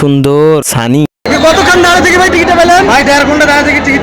সুন্দর সানি। কতক্ষণ দাঁড়িয়ে থেকে ভাই টিকিটটা পেলেন? ভাই দেড় ঘণ্টা দাঁড়িয়ে থেকে টিকিট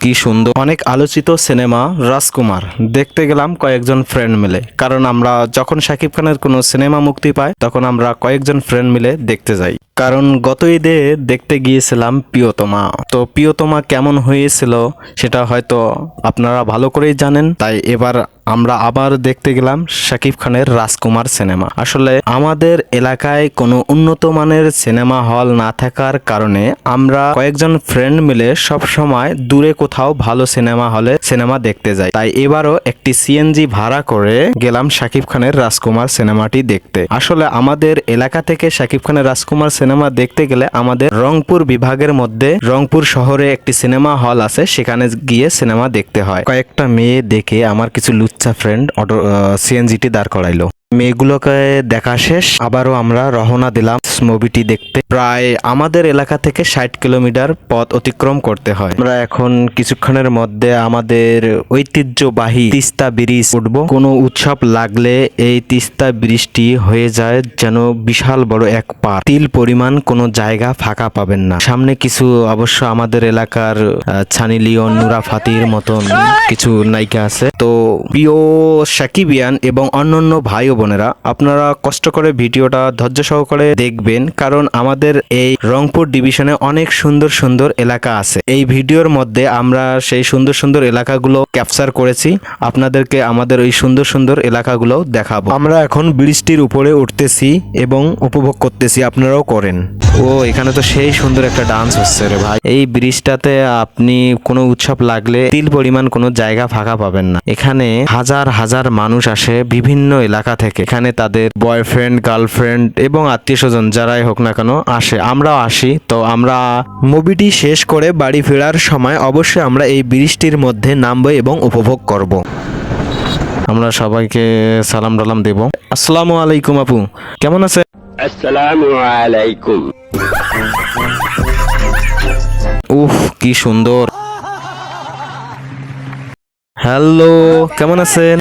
কি সুন্দর। অনেক আলোচিত সিনেমা রাজকুমার। দেখতে গেলাম কয়েকজন ফ্রেন্ড মিলে। কারণ আমরা যখন শাকিব খানের কোনো সিনেমা মুক্তি পায় তখন আমরা কয়েকজন ফ্রেন্ড মিলে দেখতে যাই। কারণ গত ঈদে দেখতে গিয়েছিলাম প্রিয়তমা। তো প্রিয়তমা কেমন হয়েছিল সেটা হয়তো আপনারা ভালো করেই জানেন। তাই এবার আমরা আবার দেখতে গেলাম শাকিব খানের রাজকুমার সিনেমা। আসলে আমাদের এলাকায় কোনো উন্নত মানের সিনেমা হল না থাকার কারণে আমরা কয়েকজন ফ্রেন্ড মিলে সব সময় দূরে কোথাও ভালো সিনেমা হলে সিনেমা দেখতে যাই। তাই এবারও একটি সিএনজি ভাড়া করে গেলাম শাকিব খানের রাজকুমার সিনেমাটি দেখতে। আসলে আমাদের এলাকা থেকে শাকিব খানের রাজকুমার সিনেমা দেখতে গেলে আমাদের রংপুর বিভাগের মধ্যে রংপুর শহরে একটি সিনেমা হল আছে, সেখানে গিয়ে সিনেমা দেখতে হয়। কয়েকটা মেয়ে দেখে আমার কিছু লুচ্চা ফ্রেন্ড অটো সিএনজিটি দাঁড় করাইলো। মেয়েগুলোকে দেখা শেষ, আবারও আমরা রওনা দিলাম মুভিটি দেখতে। প্রায় আমাদের এলাকা থেকে ষাট কিলোমিটার পথ অতিক্রম করতে হয়। আমরা এখন কিছুক্ষণের মধ্যে আমাদের ঐতিহ্যবাহী তিস্তা ব্রিজ উঠবো। কোনো উৎসব লাগলে এই তিস্তা ব্রিজটি হয়ে যায় যেন বিশাল বড় এক পার তিল পরিমাণ কোনো জায়গা ফাঁকা পাবেন না। সামনে কিছু অবশ্য আমাদের এলাকার ছানি লিওন, নুরা ফাতির মতন কিছু নায়িকা আছে। তো প্রিয় সাকিবিয়ান এবং অন্যান্য ভাই ও বোনেরা, আপনারা কষ্ট করে ভিডিওটা ধৈর্য সহকারে দেখবেন কারণ আমাদের এই রংপুর ডিভিশনে অনেক সুন্দর সুন্দর এলাকা আছে। এই ভিডিওর মধ্যে আমরা সেই সুন্দর সুন্দর এলাকাগুলো ক্যাপচার করেছি। আপনাদেরকে আমাদের ওই সুন্দর সুন্দর এলাকাগুলো দেখাবো। আমরা এখন ব্রিজটির উপরে উঠতেছি এবং উপভোগ করতেছি, আপনারাও করেন। ও, এখানে তো সেই সুন্দর একটা ডান্স হচ্ছে রে ভাই। এই ব্রিজটাতে আপনি কোনো উৎসব লাগলে তিল পরিমাণ কোনো জায়গা ফাঁকা পাবেন না। এখানে হাজার হাজার মানুষ আসে বিভিন্ন এলাকা থেকে। এখানে তাদের বয়ফ্রেন্ড গার্লফ্রেন্ড এবং আত্মীয় স্বজন যারাই হোক না কেন আসে। আমরাও আসি। তো আমরা মুভিটি শেষ করে বাড়ি ফেরার সময় অবশ্যই আমরা এই ব্রিজটির মধ্যে নামবো এবং উপভোগ করব। আমরা সবাইকে সালাম টালাম দেব। আসসালামু আলাইকুম আপু। কেমন আছে আসসালামু আলাইকুম। উফ কি সুন্দর। হ্যালো কেমন আছেন?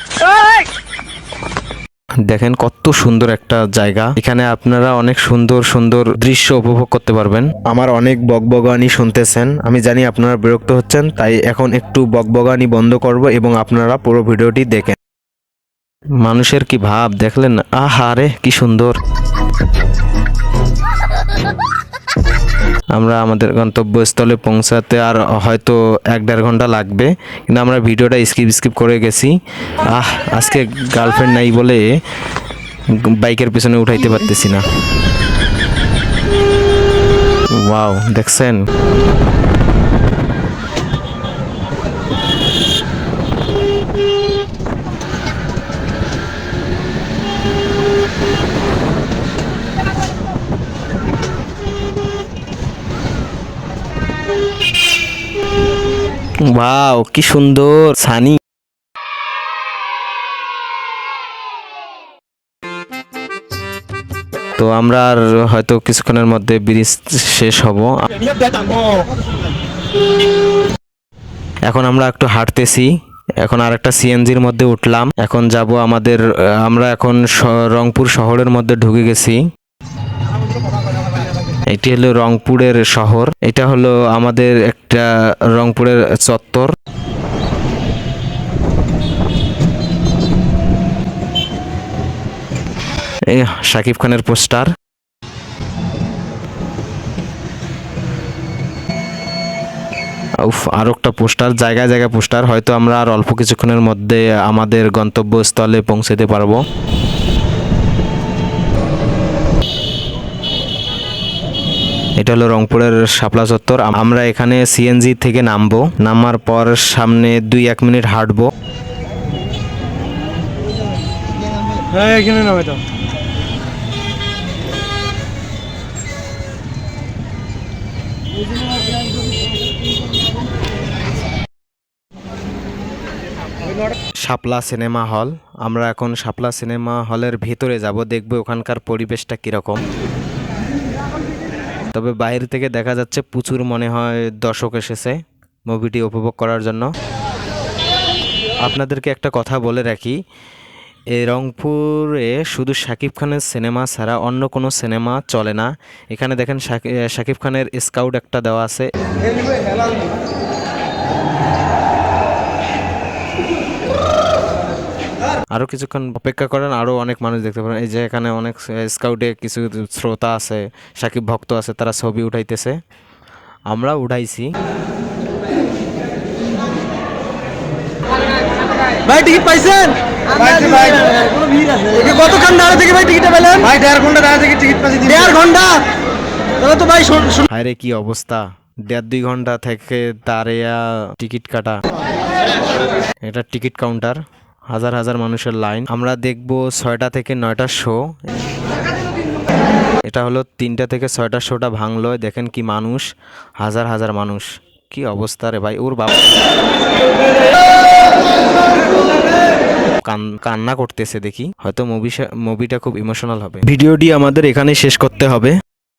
দেখেন কত সুন্দর একটা জায়গা। এখানে আপনারা অনেক সুন্দর সুন্দর দৃশ্য উপভোগ করতে পারবেন। আমার অনেক বকবগানি শুনতেছেন। আমি জানি আপনারা বিরক্ত হচ্ছেন তাই এখন একটু বকবগানি বন্ধ করব এবং আপনারা পুরো ভিডিওটি দেখেন। মানুষের কি ভাব দেখলেন আহা রে কি সুন্দর। আমরা আমাদের গন্তব্যস্থলে পৌঁছাতে আর হয়তো এক দেড় ঘণ্টা লাগবে, কিন্তু আমরা ভিডিওটা স্কিপ স্কিপ করে গেছি। আহ, আজকে গার্লফ্রেন্ড নাই বলে বাইকের পিছনে উঠাইতে পারতেছি না। ওয়াও দেখছেন? ওয়াও কি সুন্দর, সানি। তো আমরা আর হয়তো কিছুক্ষণের মধ্যে ব্রিজ শেষ হব। এখন আমরা একটু হাঁটতেছি। এখন আর একটা সিএনজির মধ্যে উঠলাম। এখন যাব আমাদের, আমরা এখন রংপুর শহরের মধ্যে ঢুকে গেছি। এটি হলো রংপুরের শহর। এটা হলো আমাদের একটা রংপুরের চত্বর। এই শাকিব খানের পোস্টার। উফ, আর একটা পোস্টার, জায়গায় জায়গায় পোস্টার। হয়তো আমরা আর অল্প কিছুক্ষণের মধ্যে আমাদের গন্তব্যস্থলে পৌঁছাতে পারব। এটা হলো রংপুরের শাপলা চত্বর। আমরা এখানে সিএনজি থেকে নামবো। নামার পর সামনে দুই এক মিনিট হাঁটবো। হ্যাঁ এখানে নামে তো শাপলা সিনেমা হল। আমরা এখন শাপলা সিনেমা হলের ভিতরে যাব দেখব ওখানকার পরিবেশটা কীরকম। তবে বাইরে থেকে দেখা যাচ্ছে প্রচুর মনে হয় দর্শক এসেছে মুভিটি উপভোগ করার জন্য। আপনাদেরকে একটা কথা বলে রাখি এই রংপুরে শুধু শাকিব খানের সিনেমা ছাড়া অন্য কোনো সিনেমা চলে না। এখানে দেখেন শাকি- শাকিব খানের স্কাউট একটা দেওয়া আছে। আরও কিছুক্ষণ অপেক্ষা করেন আরও অনেক মানুষ দেখতে পারেন। এই যে এখানে অনেক স্কাউটে কিছু শ্রোতা আছে সাকিব ভক্ত আছে তারা ছবি উঠাইতেছে। আমরা উঠাইছি। ভাই টিকিট পাইছেন? পাইছি কতক্ষণ দাঁড়া থেকে ভাই টিকিটটা পেলেন? ভাই দেড় ঘণ্টা দাঁড়া থেকে টিকিট পাচ্ছি দেড় ঘণ্টা? তাহলে তো ভাই হায়রে কি অবস্থা? দেড় দুই ঘণ্টা থেকে দাঁড়িয়া টিকিট কাটা। এটা টিকিট কাউন্টার। হাজার হাজার মানুষের লাইন। আমরা দেখব ছয়টা থেকে নয়টা শো এটা হলো তিনটা থেকে ছয়টা শোটা ভাঙলো। দেখেন কি মানুষ, হাজার হাজার মানুষ। কি অবস্থা রে ভাই, ওর বাবা কান- কান্না করতেছে দেখি। হয়তো মুভি মুভিটা খুব ইমোশনাল হবে। ভিডিওটি আমাদের এখানে শেষ করতে হবে।